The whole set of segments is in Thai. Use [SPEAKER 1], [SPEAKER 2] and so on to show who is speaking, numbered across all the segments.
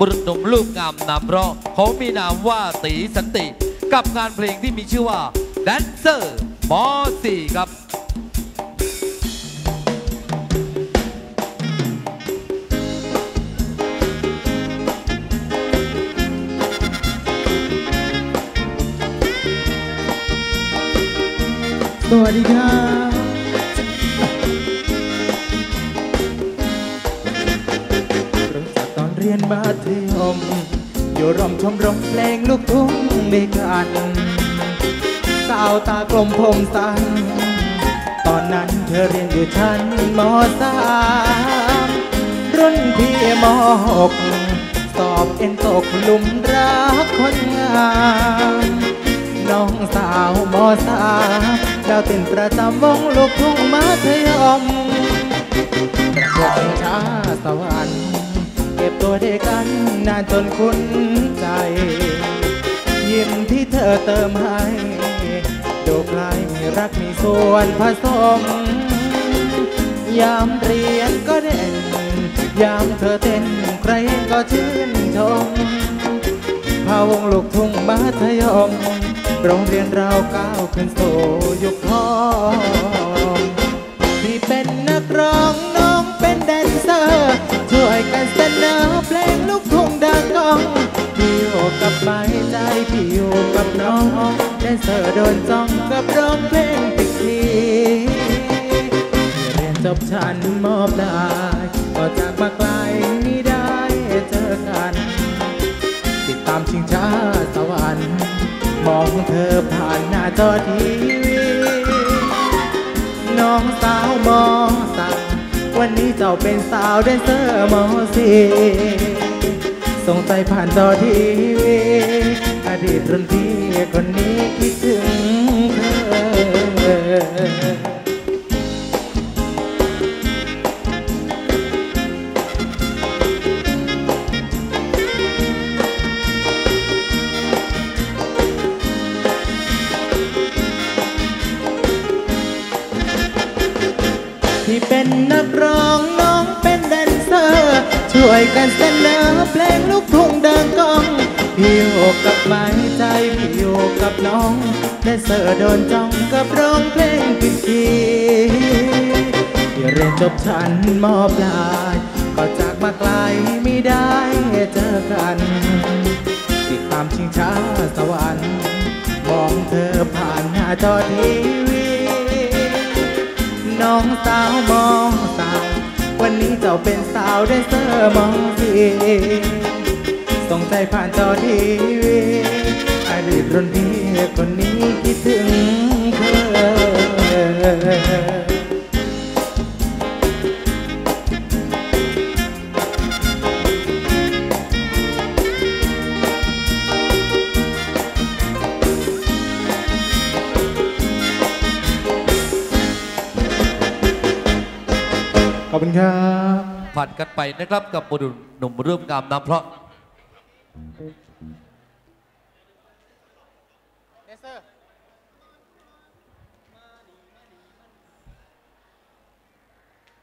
[SPEAKER 1] บุรุษหนุ่มรูปงามนามเพราะเขามีนามว่าตีสันติ กับงานเพลงที่มีชื่อว่าแดนเซอร์มอสี่ครับ
[SPEAKER 2] สวัสดีครับ นเรียนมัธยมอยู่ร่วมชมรมเพลงลูกทุ่งด้วยกันสาวตากลมผมสั้นตอนนั้นเธอเรียนอยู่ชั้นมสามรุ่นพี่มหกสอบเอ็นตกหลุมรักคนงามน้องสาวมสามดาวเต้นประจำวงลูกทุ่งมัธยมวดชาสวรรค์ ก็บตัวด้วยกันนานจนคุ้นใจ ยิ้มที่เธอเติมให้ดูคล้ายมีรักมีส่วนผสม ยามเรียนก็เด่น ยามเธอเต้นใครก็ชื่นชมพาวงลูกทุ่งมัธยมโรงเรียนเราก้าวขึ้นสู่ยุคทอง กับไม้ใจพี่อยู่กับน้องแดนเซอร์โดนจ้องกับร้องเพลงติดทีเรียนจบชั้นมอบได้ก็จากมาไกลไม่ได้เจอกัน ติดตามชิงช้าสวรรค์มองเธอผ่านหน้าจอทีวีน้องสาวมองสามวันนี้เจ้าเป็นสาวแดนเซอร์มอสี ส่งใจผ่านจอทีวีอดีตรุ่นพี่คนนี้คิดถึงเธอที่เป็นนักร้อง ช่วยกันเสนอเพลงลูกทุ่งดังกองพี่อยู่กับไม้ใจพี่อยู่กับน้องแดนเซอร์โดนจ้องกับร้องเพลงผิดคีย์ที่เรียนจบชั้นมอปลายก็จากมาไกลไม่ได้เจอกันติดตามชิงช้าสวรรค์มองเธอผ่านหน้าจอทีวีน้องสาวมองสาว วันนี้เจ้าเป็นสาวแดนเซอร์มองสีส่งใจผ่านจอทีวีอดีตรุ่นพี่คนนี้คิดถึงเธอ อบคุณครับ
[SPEAKER 1] ผ่านกันไปนะครับกับบุรุษหนุ่มรูปงามนามเพราะ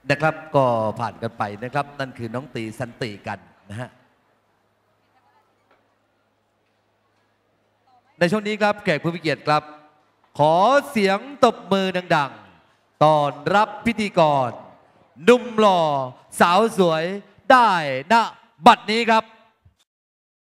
[SPEAKER 1] นะครับก็ผ่านกันไปนะครับ นั่นคือน้องตีสันติกันนะฮะในช่วงนี้ครับแขกผู้มีเกียรติครับ ขอเสียงตบมือดัง ๆต้อนรับพิธีกร หนุ่มหล่อ สาวสวยได้ณบัดนี้ครับ